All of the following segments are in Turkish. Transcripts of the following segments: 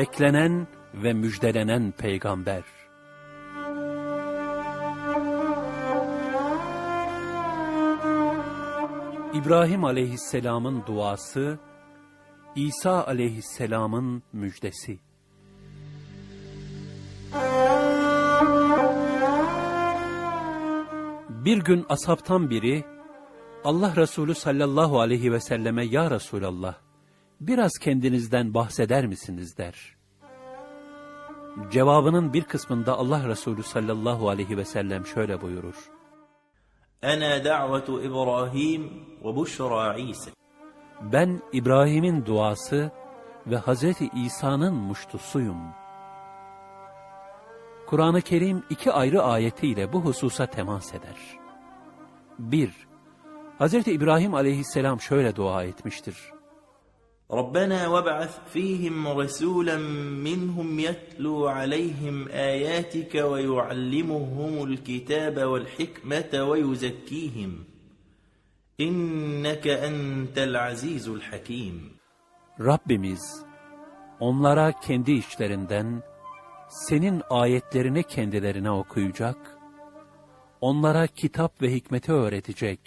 beklenen ve müjdelenen peygamber. İbrahim aleyhisselamın duası, İsa aleyhisselamın müjdesi. Bir gün ashabtan biri, Allah Resulü sallallahu aleyhi ve selleme ya Resulallah, biraz kendinizden bahseder misiniz der. Cevabının bir kısmında Allah Resulü sallallahu aleyhi ve sellem şöyle buyurur. Ana da'vetu İbrahim ve buşra İsa. Ben İbrahim'in duası ve Hazreti İsa'nın muştusuyum. Kur'an-ı Kerim iki ayrı ayetiyle bu hususa temas eder. 1. Hazreti İbrahim aleyhisselam şöyle dua etmiştir. ربنا وابعث فيهم رسولا منهم يتلو عليهم آياتك ويعلمهم الكتاب والحكمة ويزكيهم إنك أنت العزيز الحكيم Rabbimiz onlara kendi içlerinden senin ayetlerini kendilerine okuyacak, onlara kitap ve hikmeti öğretecek,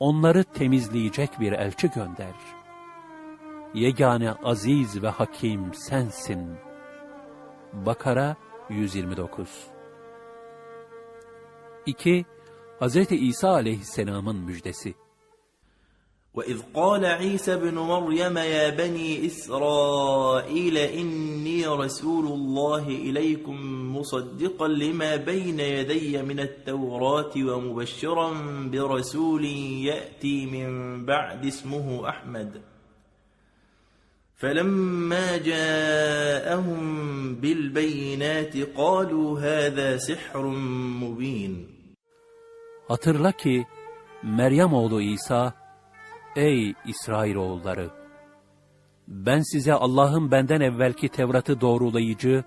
onları temizleyecek bir elçi gönder. Yegane aziz ve hakim sensin. Bakara 129 2. Hz. İsa aleyhisselamın müjdesi وإذ قال عيسى ابن مريم يا بني إسرائيل إني رسول الله إليكم مصدقا لما بين يدي من التوراة ومبشرا برسول يأتي من بعد اسمه أحمد فلما جاءهم بالبينات قالوا هذا سحر مبين Hatırla ki Meryem oğlu İsa, ey İsrailoğulları! Ben size Allah'ın benden evvelki Tevrat'ı doğrulayıcı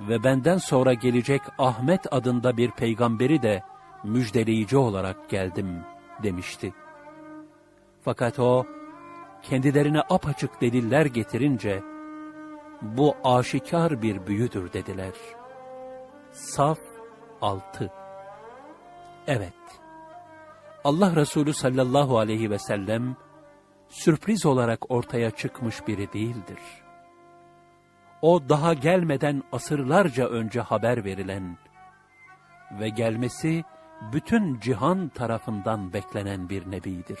ve benden sonra gelecek Ahmet adında bir peygamberi de müjdeleyici olarak geldim demişti. Fakat o, kendilerine apaçık deliller getirince, bu aşikar bir büyüdür dediler. Saf 6 Evet, Allah Resulü sallallahu aleyhi ve sellem, sürpriz olarak ortaya çıkmış biri değildir. O daha gelmeden asırlarca önce haber verilen ve gelmesi bütün cihan tarafından beklenen bir nebidir.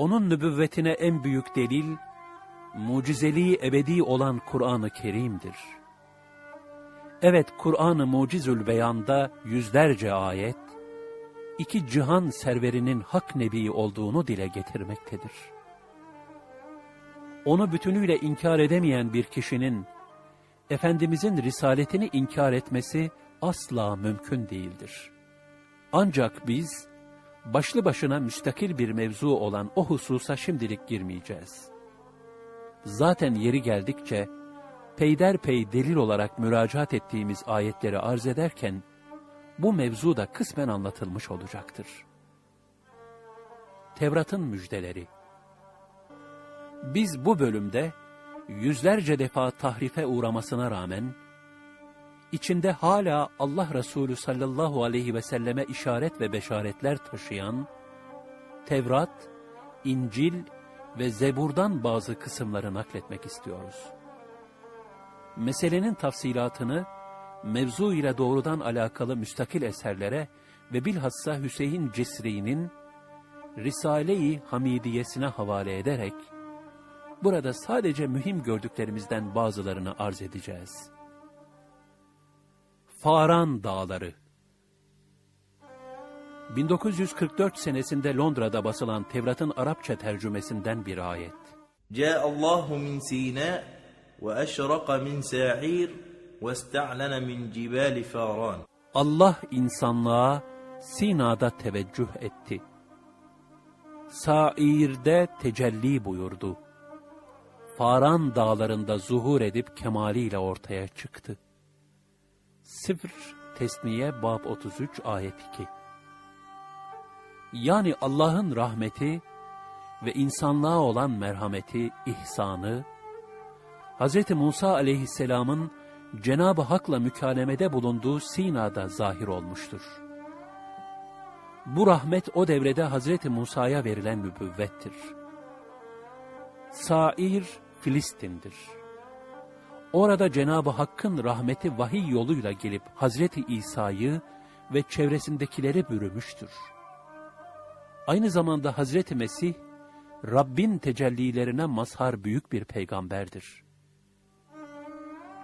Onun nübüvvetine en büyük delil, mucizeliği ebedi olan Kur'an-ı Kerim'dir. Evet, Kur'an-ı Mucizül Beyan'da yüzlerce ayet, iki cihan serverinin hak nebi olduğunu dile getirmektedir. Onu bütünüyle inkar edemeyen bir kişinin, Efendimizin risaletini inkar etmesi asla mümkün değildir. Ancak biz, başlı başına müstakil bir mevzu olan o hususa şimdilik girmeyeceğiz. Zaten yeri geldikçe, peyderpey delil olarak müracaat ettiğimiz ayetleri arz ederken, bu mevzu da kısmen anlatılmış olacaktır. Tevrat'ın müjdeleri Biz bu bölümde, yüzlerce defa tahrife uğramasına rağmen, içinde hala Allah Resulü sallallahu aleyhi ve selleme işaret ve beşaretler taşıyan, Tevrat, İncil ve Zebur'dan bazı kısımları nakletmek istiyoruz. Meselenin tafsilatını, mevzu ile doğrudan alakalı müstakil eserlere ve bilhassa Hüseyin Cisri'nin Risale-i Hamidiyesine havale ederek, burada sadece mühim gördüklerimizden bazılarını arz edeceğiz. Faran Dağları 1944 senesinde Londra'da basılan Tevrat'ın Arapça tercümesinden bir ayet. جاء الله من سيناء وأشرق من ساعير واستعلن من جبال فاران Allah insanlığa Sina'da teveccüh etti. Sair'de tecelli buyurdu. Faran dağlarında zuhur edip kemaliyle ortaya çıktı. Sıfır Tesniye Bab 33 Ayet 2 Yani Allah'ın rahmeti ve insanlığa olan merhameti, ihsanı, Hz. Musa aleyhisselamın Cenab-ı Hak'la mükalemede bulunduğu Sina'da zahir olmuştur. Bu rahmet o devrede Hz. Musa'ya verilen nübüvvettir. Sair Filistin'dir. Orada Cenab-ı Hakk'ın rahmeti vahiy yoluyla gelip Hazreti İsa'yı ve çevresindekileri bürümüştür. Aynı zamanda Hazreti Mesih, Rabbin tecellilerine mazhar büyük bir peygamberdir.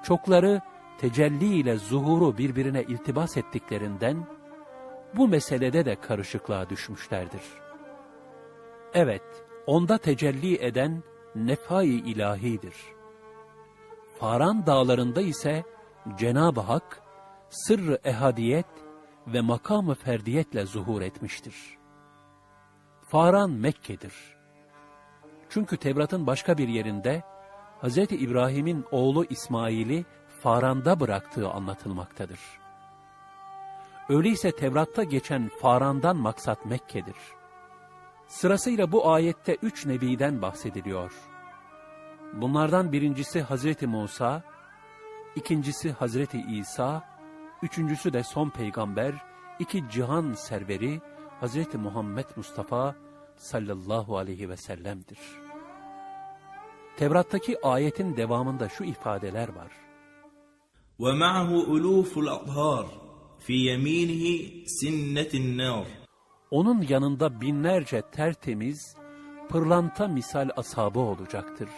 Çokları tecelli ile zuhuru birbirine iltibas ettiklerinden, bu meselede de karışıklığa düşmüşlerdir. Evet, onda tecelli eden nefai ilahidir. Faran dağlarında ise Cenab-ı Hak, sırrı ehadiyet ve makamı ferdiyetle zuhur etmiştir. Faran Mekke'dir. Çünkü Tevrat'ın başka bir yerinde, Hz. İbrahim'in oğlu İsmail'i Faran'da bıraktığı anlatılmaktadır. Öyleyse Tevrat'ta geçen Faran'dan maksat Mekke'dir. Sırasıyla bu ayette üç nebiden bahsediliyor. Bunlardan birincisi Hazreti Musa, ikincisi Hazreti İsa, üçüncüsü de son peygamber, iki cihan serveri Hazreti Muhammed Mustafa sallallahu aleyhi ve sellem'dir. Tevrat'taki ayetin devamında şu ifadeler var. ومعه ألوف الأطهار في يمينه سنة النار Onun yanında binlerce tertemiz, pırlanta misal ashabı olacaktır.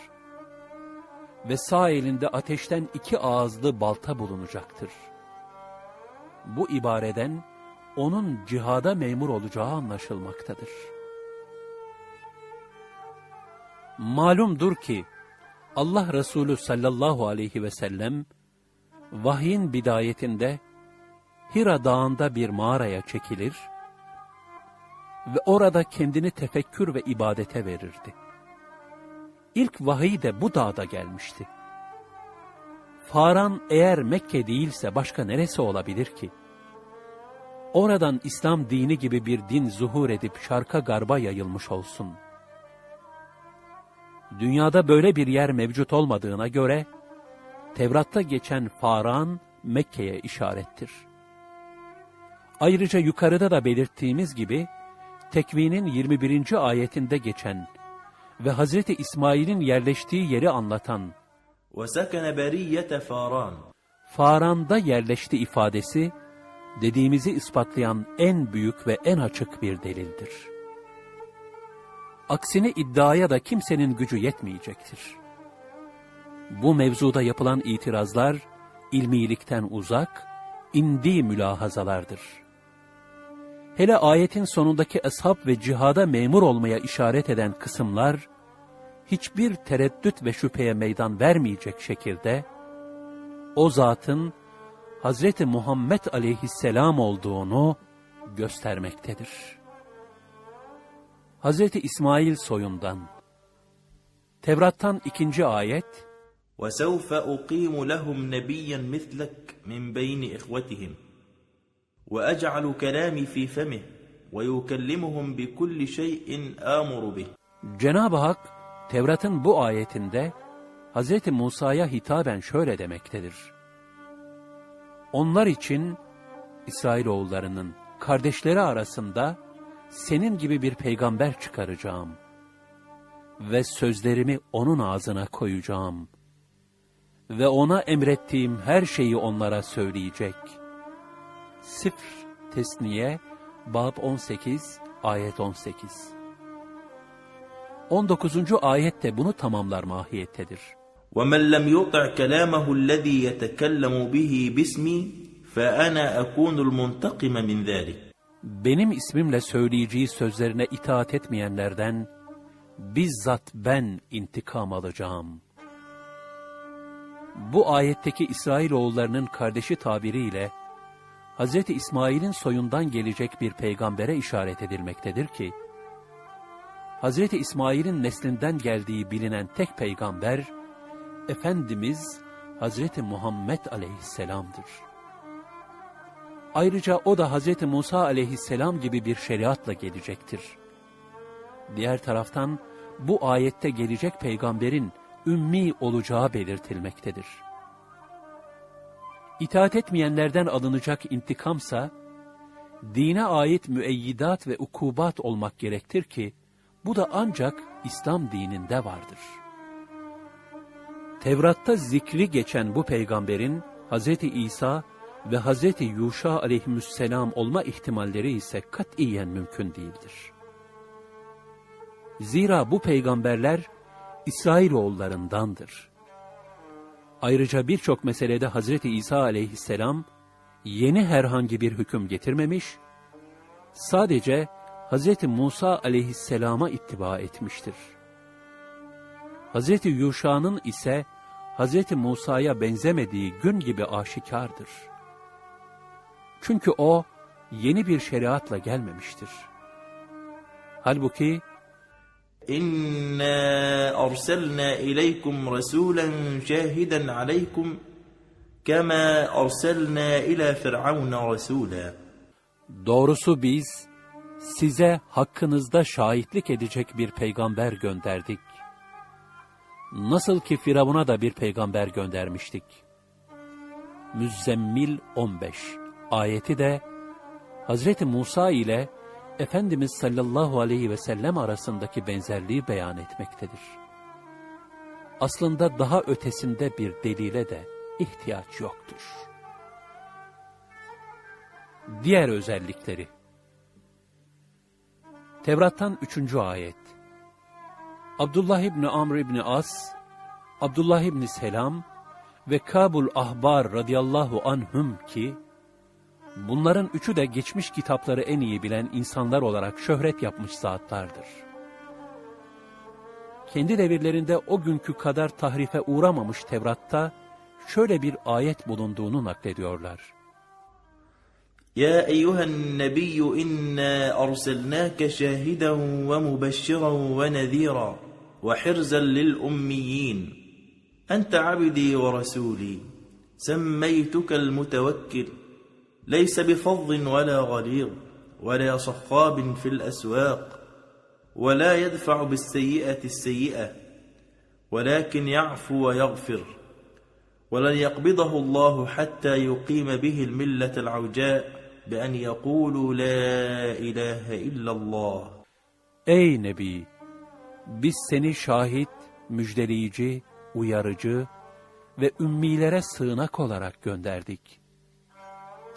Ve sağ elinde ateşten iki ağızlı balta bulunacaktır. Bu ibareden onun cihada memur olacağı anlaşılmaktadır. Malumdur ki Allah Resulü sallallahu aleyhi ve sellem vahyin bidayetinde Hira dağında bir mağaraya çekilir ve orada kendini tefekkür ve ibadete verirdi. İlk vahiy de bu dağda gelmişti. Faran eğer Mekke değilse başka neresi olabilir ki? Oradan İslam dini gibi bir din zuhur edip şarka garba yayılmış olsun. Dünyada böyle bir yer mevcut olmadığına göre, Tevrat'ta geçen Faran Mekke'ye işarettir. Ayrıca yukarıda da belirttiğimiz gibi, Tekvin'in 21. ayetinde geçen ve Hazreti İsmail'in yerleştiği yeri anlatan وسكن برية فاران Faran'da yerleşti ifadesi, dediğimizi ispatlayan en büyük ve en açık bir delildir. Aksine iddiaya da kimsenin gücü yetmeyecektir. Bu mevzuda yapılan itirazlar, ilmilikten uzak, indi mülahazalardır. Hele ayetin sonundaki ashab ve cihada memur olmaya işaret eden kısımlar, hiçbir tereddüt ve şüpheye meydan vermeyecek şekilde, o zatın Hazreti Muhammed aleyhisselam olduğunu göstermektedir. Hazreti İsmail soyundan Tevrat'tan ikinci ayet وسوف أقيم لهم نبيا مثلك من بين إخوتهم وأجعل كلامي في فمه ويكلمهم بكل شيء آمر به Cenab-ı Hak Tevrat'ın bu ayetinde Hazreti Musa'ya hitaben şöyle demektedir. Onlar için İsrailoğullarının kardeşleri arasında senin gibi bir peygamber çıkaracağım ve sözlerimi onun ağzına koyacağım ve ona emrettiğim her şeyi onlara söyleyecek. Sıfır Tesniye Bab 18 Ayet 18 19. ayet de bunu tamamlar mahiyettedir. ومن لم يطع كلامه الذي يتكلم به باسمي فأنا أكون المنتقم من ذلك Benim ismimle söyleyeceği sözlerine itaat etmeyenlerden bizzat ben intikam alacağım. Bu ayetteki İsrailoğullarının kardeşi tabiriyle Hz. İsmail'in soyundan gelecek bir peygambere işaret edilmektedir ki, Hz. İsmail'in neslinden geldiği bilinen tek peygamber, Efendimiz Hz. Muhammed aleyhisselamdır. Ayrıca o da Hz. Musa aleyhisselam gibi bir şeriatla gelecektir. Diğer taraftan bu ayette gelecek peygamberin ümmi olacağı belirtilmektedir. İtaat etmeyenlerden alınacak intikamsa, dine ait müeyyidat ve ukubat olmak gerektir ki, bu da ancak İslam dininde vardır. Tevrat'ta zikri geçen bu peygamberin, Hz. İsa ve Hz. Yuşa aleyhisselam olma ihtimalleri ise katiyen mümkün değildir. Zira bu peygamberler, İsrailoğullarındandır. Ayrıca birçok meselede Hazreti İsa aleyhisselam yeni herhangi bir hüküm getirmemiş, sadece Hazreti Musa aleyhisselama ittiba etmiştir. Hazreti Yuşa'nın ise Hazreti Musa'ya benzemediği gün gibi aşikardır. Çünkü o yeni bir şeriatla gelmemiştir. Halbuki إنا أرسلنا إليكم رسولا شاهدا عليكم كما أرسلنا إلى فرعون رسولا Doğrusu biz size hakkınızda şahitlik edecek bir peygamber gönderdik. Nasıl ki Firavun'a da bir peygamber göndermiştik. Müzzemmil 15 ayeti de Hazreti Musa ile Efendimiz sallallahu aleyhi ve sellem arasındaki benzerliği beyan etmektedir. Aslında daha ötesinde bir delile de ihtiyaç yoktur. Diğer özellikleri Tevrat'tan üçüncü ayet Abdullah İbni Amr İbni As, Abdullah İbni Selam ve Kabul Ahbar radıyallahu anhüm ki, Bunların üçü de geçmiş kitapları en iyi bilen insanlar olarak şöhret yapmış zatlardır. Kendi devirlerinde o günkü kadar tahrife uğramamış Tevrat'ta şöyle bir ayet bulunduğunu naklediyorlar. Ya eyyühen nebiyyü inna arselnâke şahiden ve mübeşşiren ve nezîra ve hirzen lil ummiyin. Ente abdî ve rasûlî. Semmeytukel mutevekkil. ليس بفظ ولا غليظ ولا صخاب في الأسواق ولا يدفع بالسيئة السيئة ولكن يعفو ويغفر ولن يقبضه الله حتى يقيم به الملة العوجاء بأن يقولوا لا إله إلا الله Ey Nebi! Biz seni şahit, müjdeleyici, uyarıcı ve ümmilere sığınak olarak gönderdik.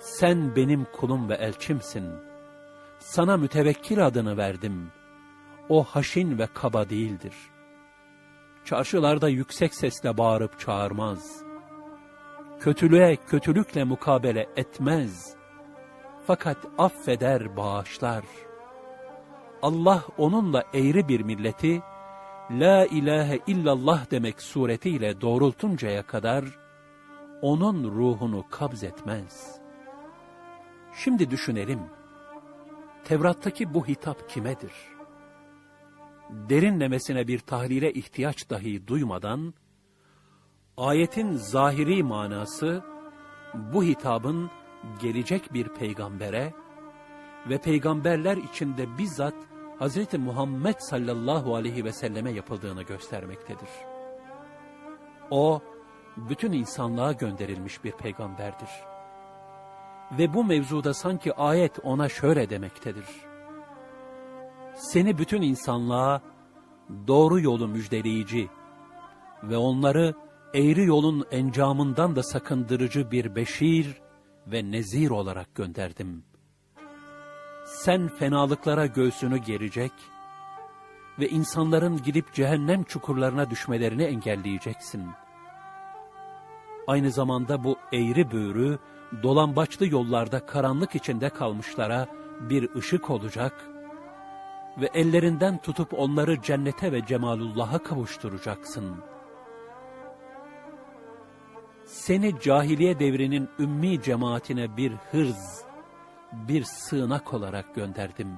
Sen benim kulum ve elçimsin. Sana mütevekkil adını verdim. O haşin ve kaba değildir. Çarşılarda yüksek sesle bağırıp çağırmaz. Kötülüğe kötülükle mukabele etmez. Fakat affeder, bağışlar. Allah onunla eğri bir milleti, La ilahe illallah demek suretiyle doğrultuncaya kadar, onun ruhunu kabz etmez. Şimdi düşünelim, Tevrat'taki bu hitap kimedir? Derinlemesine bir tahlile ihtiyaç dahi duymadan, ayetin zahiri manası, bu hitabın gelecek bir peygambere ve peygamberler içinde bizzat Hz. Muhammed sallallahu aleyhi ve selleme yapıldığını göstermektedir. O, bütün insanlığa gönderilmiş bir peygamberdir. Ve bu mevzuda sanki ayet ona şöyle demektedir. Seni bütün insanlığa doğru yolu müjdeleyici ve onları eğri yolun encamından da sakındırıcı bir beşir ve nezir olarak gönderdim. Sen fenalıklara göğsünü gerecek ve insanların gidip cehennem çukurlarına düşmelerini engelleyeceksin. Aynı zamanda bu eğri büğrü, dolambaçlı yollarda karanlık içinde kalmışlara bir ışık olacak ve ellerinden tutup onları cennete ve cemalullah'a kavuşturacaksın. Seni cahiliye devrinin ümmi cemaatine bir hırz, bir sığınak olarak gönderdim.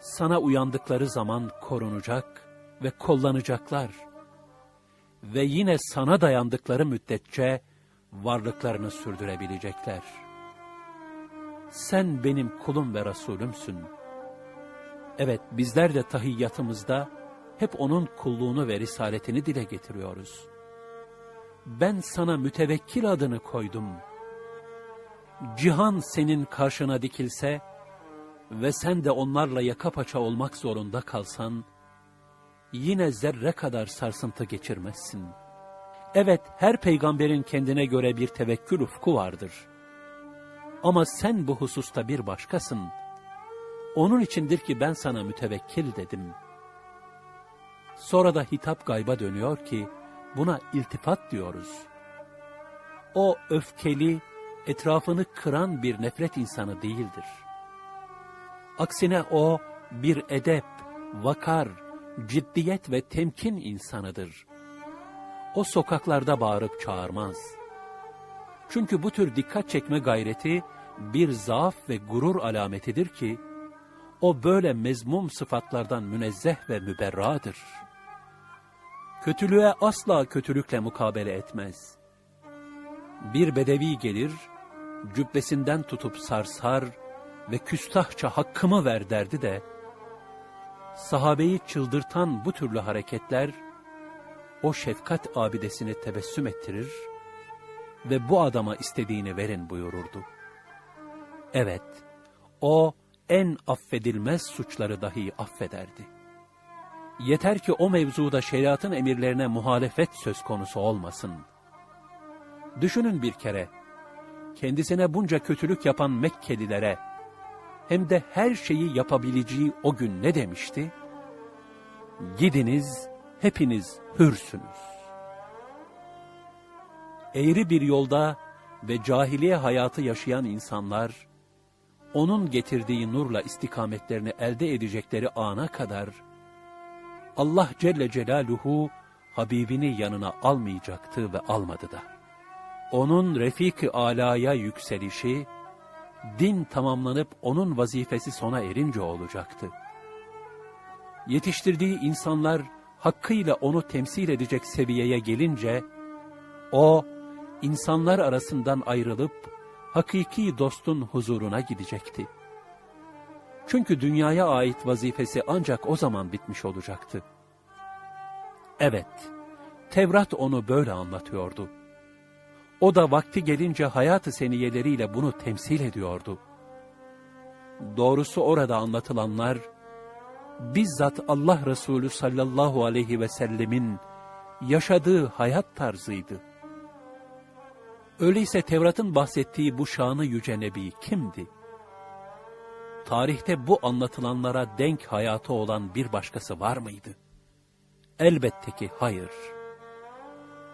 Sana uyandıkları zaman korunacak ve kullanacaklar. Ve yine sana dayandıkları müddetçe varlıklarını sürdürebilecekler. Sen benim kulum ve Resulümsün. Evet bizler de tahiyyatımızda hep onun kulluğunu ve risaletini dile getiriyoruz. Ben sana mütevekkil adını koydum. Cihan senin karşına dikilse ve sen de onlarla yaka paça olmak zorunda kalsan, yine zerre kadar sarsıntı geçirmezsin. Evet, her peygamberin kendine göre bir tevekkül ufku vardır. Ama sen bu hususta bir başkasın. Onun içindir ki ben sana mütevekkil dedim. Sonra da hitap gayba dönüyor ki, buna iltifat diyoruz. O öfkeli, etrafını kıran bir nefret insanı değildir. Aksine o bir edep, vakar, ciddiyet ve temkin insanıdır. O sokaklarda bağırıp çağırmaz. Çünkü bu tür dikkat çekme gayreti bir zaaf ve gurur alametidir ki, o böyle mezmum sıfatlardan münezzeh ve müberradır. Kötülüğe asla kötülükle mukabele etmez. Bir bedevi gelir, cübbesinden tutup sarsar ve küstahça hakkımı ver derdi de, sahabeyi çıldırtan bu türlü hareketler, o şefkat abidesini tebessüm ettirir ve bu adama istediğini verin buyururdu. Evet, o en affedilmez suçları dahi affederdi. Yeter ki o mevzuda şeriatın emirlerine muhalefet söz konusu olmasın. Düşünün bir kere, kendisine bunca kötülük yapan Mekkelilere, hem de her şeyi yapabileceği o gün ne demişti? Gidiniz, hepiniz hürsünüz. Eğri bir yolda ve cahiliye hayatı yaşayan insanlar, onun getirdiği nurla istikametlerini elde edecekleri ana kadar, Allah Celle Celaluhu Habibini yanına almayacaktı ve almadı da. Onun Refik-i Ala'ya yükselişi, din tamamlanıp onun vazifesi sona erince olacaktı. Yetiştirdiği insanlar hakkıyla onu temsil edecek seviyeye gelince, o, insanlar arasından ayrılıp, hakiki dostun huzuruna gidecekti. Çünkü dünyaya ait vazifesi ancak o zaman bitmiş olacaktı. Evet, Tevrat onu böyle anlatıyordu. O da vakti gelince hayatı seniyeleriyle bunu temsil ediyordu. Doğrusu orada anlatılanlar, bizzat Allah Resulü sallallahu aleyhi ve sellemin yaşadığı hayat tarzıydı. Öyleyse Tevrat'ın bahsettiği bu şanı yüce nebi kimdi? Tarihte bu anlatılanlara denk hayatı olan bir başkası var mıydı? Elbette ki hayır.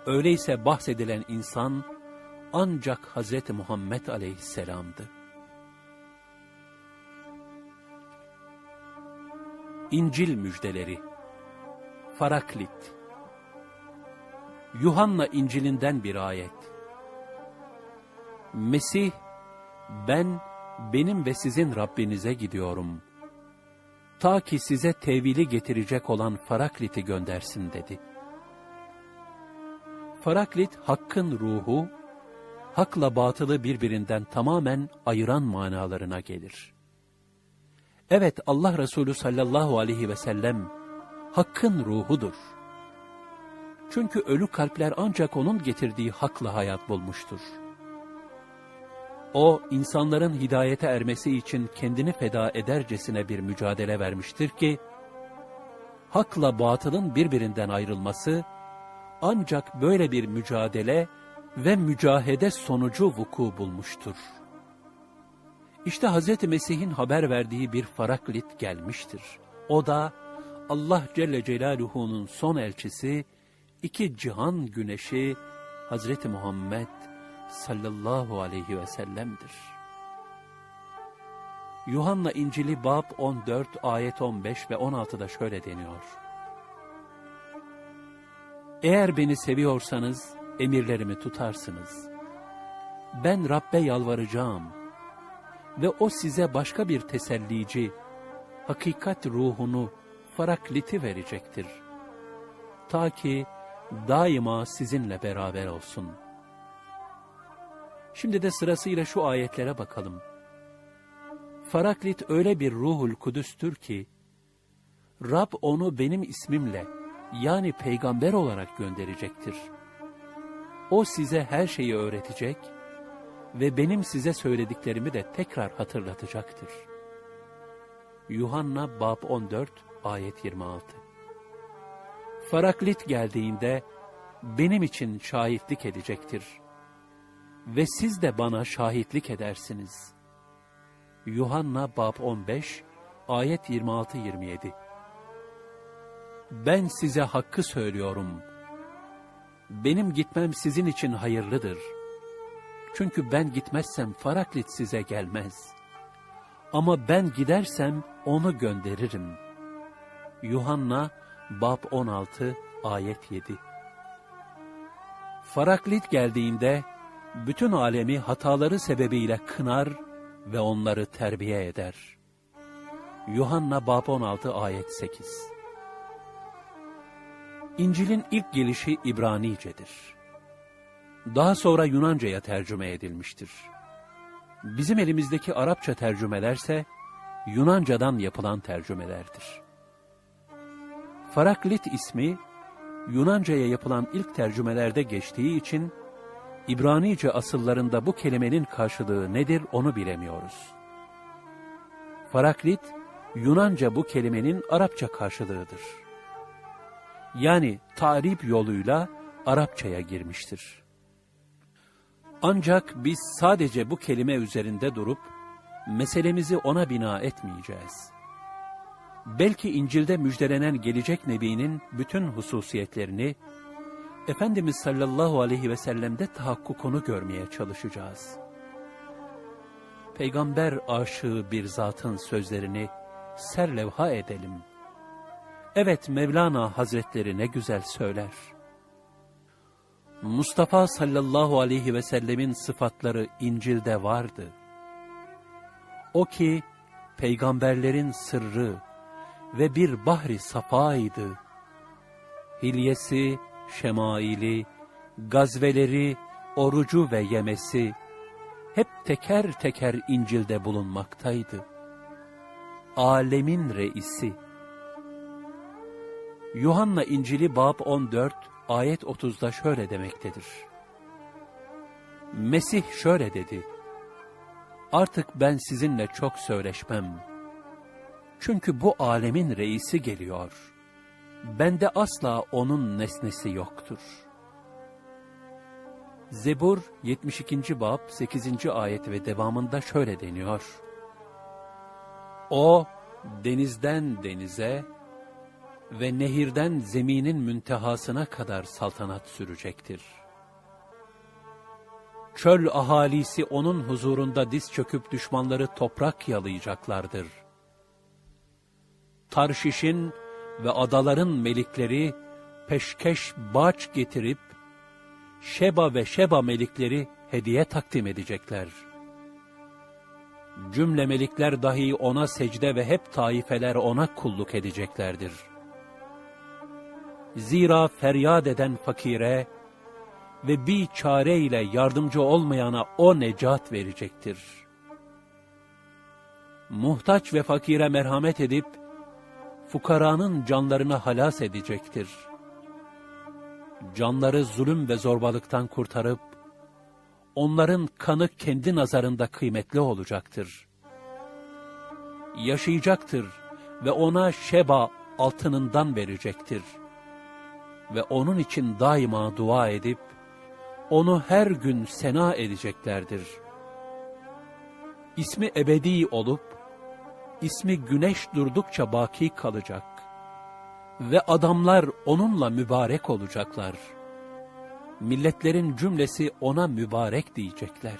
Öyleyse bahsedilen insan ancak Hazreti Muhammed aleyhisselamdı. İncil müjdeleri Faraklit Yuhanna İncil'inden bir ayet Mesih, ben benim ve sizin Rabbinize gidiyorum. Ta ki size tevili getirecek olan Faraklit'i göndersin dedi. Faraklit, hakkın ruhu, hakla batılı birbirinden tamamen ayıran manalarına gelir. Evet, Allah Resulü sallallahu aleyhi ve sellem, hakkın ruhudur. Çünkü ölü kalpler ancak onun getirdiği hakla hayat bulmuştur. O, insanların hidayete ermesi için kendini feda edercesine bir mücadele vermiştir ki, hakla batılın birbirinden ayrılması, ancak böyle bir mücadele ve mücahede sonucu vuku bulmuştur. İşte Hz. Mesih'in haber verdiği bir faraklit gelmiştir. O da Allah Celle Celaluhu'nun son elçisi, iki cihan güneşi Hazreti Muhammed sallallahu aleyhi ve sellem'dir. Yuhanna İncili Bab 14 ayet 15 ve 16'da şöyle deniyor. Eğer beni seviyorsanız emirlerimi tutarsınız. Ben Rabbe yalvaracağım ve o size başka bir tesellici, hakikat ruhunu, farakliti verecektir. Ta ki daima sizinle beraber olsun. Şimdi de sırasıyla şu ayetlere bakalım. Faraklit öyle bir ruhul kudüstür ki, Rab onu benim ismimle yani peygamber olarak gönderecektir. O size her şeyi öğretecek ve benim size söylediklerimi de tekrar hatırlatacaktır. Yuhanna bab 14 ayet 26 Faraklit geldiğinde benim için şahitlik edecektir. Ve siz de bana şahitlik edersiniz. Yuhanna bab 15 ayet 26-27 Ben size hakkı söylüyorum. Benim gitmem sizin için hayırlıdır. Çünkü ben gitmezsem Faraklit size gelmez. Ama ben gidersem onu gönderirim. Yuhanna bab 16 ayet 7 Faraklit geldiğinde bütün alemi hataları sebebiyle kınar ve onları terbiye eder. Yuhanna bab 16 ayet 8 İncil'in ilk gelişi İbranicedir. Daha sonra Yunanca'ya tercüme edilmiştir. Bizim elimizdeki Arapça tercümelerse Yunanca'dan yapılan tercümelerdir. Faraklit ismi Yunanca'ya yapılan ilk tercümelerde geçtiği için İbranice asıllarında bu kelimenin karşılığı nedir onu bilemiyoruz. Faraklit, Yunanca bu kelimenin Arapça karşılığıdır. Yani tarif yoluyla Arapçaya girmiştir. Ancak biz sadece bu kelime üzerinde durup, meselemizi ona bina etmeyeceğiz. Belki İncil'de müjdelenen gelecek Nebi'nin bütün hususiyetlerini, Efendimiz sallallahu aleyhi ve sellem'de tahakkukunu görmeye çalışacağız. Peygamber aşığı bir zatın sözlerini serlevha edelim. Evet Mevlana Hazretleri ne güzel söyler. Mustafa sallallahu aleyhi ve sellemin sıfatları İncil'de vardı. O ki peygamberlerin sırrı ve bir bahri safaydı. Hilyesi, şemaili, gazveleri, orucu ve yemesi hep teker teker İncil'de bulunmaktaydı. Alemin reisi. Yuhanna İncil'i bab 14 ayet 30'da şöyle demektedir. Mesih şöyle dedi. Artık ben sizinle çok söyleşmem. Çünkü bu alemin reisi geliyor. Bende asla onun nesnesi yoktur. Zebur 72. bab 8. ayet ve devamında şöyle deniyor. O denizden denize ve nehirden zeminin müntehasına kadar saltanat sürecektir. Çöl ahalisi onun huzurunda diz çöküp düşmanları toprak yalayacaklardır. Tarşiş'in ve adaların melikleri peşkeş baç getirip Şeba ve Şeba melikleri hediye takdim edecekler. Cümle melikler dahi ona secde ve hep taifeler ona kulluk edeceklerdir. Zira feryat eden fakire ve bir çare ile yardımcı olmayana o necat verecektir. Muhtaç ve fakire merhamet edip, fukaranın canlarını halas edecektir. Canları zulüm ve zorbalıktan kurtarıp, onların kanı kendi nazarında kıymetli olacaktır. Yaşayacaktır ve ona şeba altınından verecektir. Ve onun için daima dua edip, onu her gün sena edeceklerdir. İsmi ebedi olup, ismi güneş durdukça baki kalacak. Ve adamlar onunla mübarek olacaklar. Milletlerin cümlesi ona mübarek diyecekler.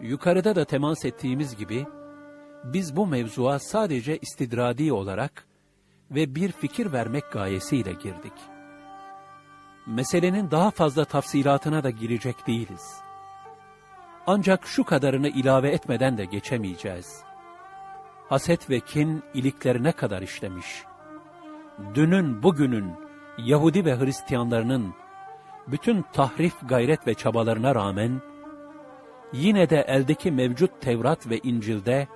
Yukarıda da temas ettiğimiz gibi, biz bu mevzuya sadece istidradi olarak ve bir fikir vermek gayesiyle girdik. Meselenin daha fazla tafsilatına da girecek değiliz. Ancak şu kadarını ilave etmeden de geçemeyeceğiz. Haset ve kin iliklerine kadar işlemiş. Dünün bugünün Yahudi ve Hristiyanlarının bütün tahrif gayret ve çabalarına rağmen, yine de eldeki mevcut Tevrat ve İncil'de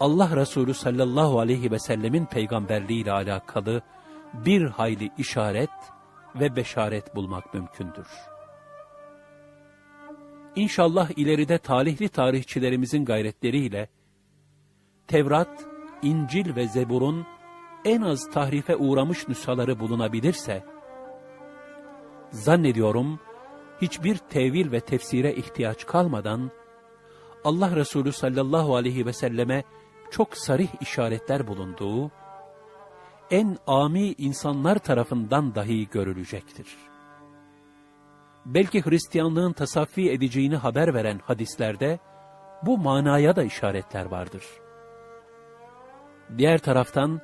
Allah Resulü sallallahu aleyhi ve sellemin peygamberliği ile alakalı bir hayli işaret ve beşaret bulmak mümkündür. İnşallah ileride talihli tarihçilerimizin gayretleriyle Tevrat, İncil ve Zebur'un en az tahrife uğramış nüshaları bulunabilirse, zannediyorum hiçbir tevil ve tefsire ihtiyaç kalmadan, Allah Resulü sallallahu aleyhi ve selleme çok sarih işaretler bulunduğu, en ami insanlar tarafından dahi görülecektir. Belki Hristiyanlığın tasaffi edeceğini haber veren hadislerde, bu manaya da işaretler vardır. Diğer taraftan,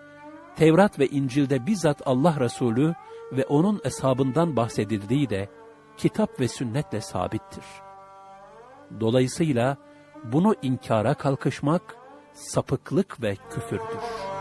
Tevrat ve İncil'de bizzat Allah Resulü ve onun eshabından bahsedildiği de kitap ve sünnetle sabittir. Dolayısıyla bunu inkara kalkışmak sapıklık ve küfürdür.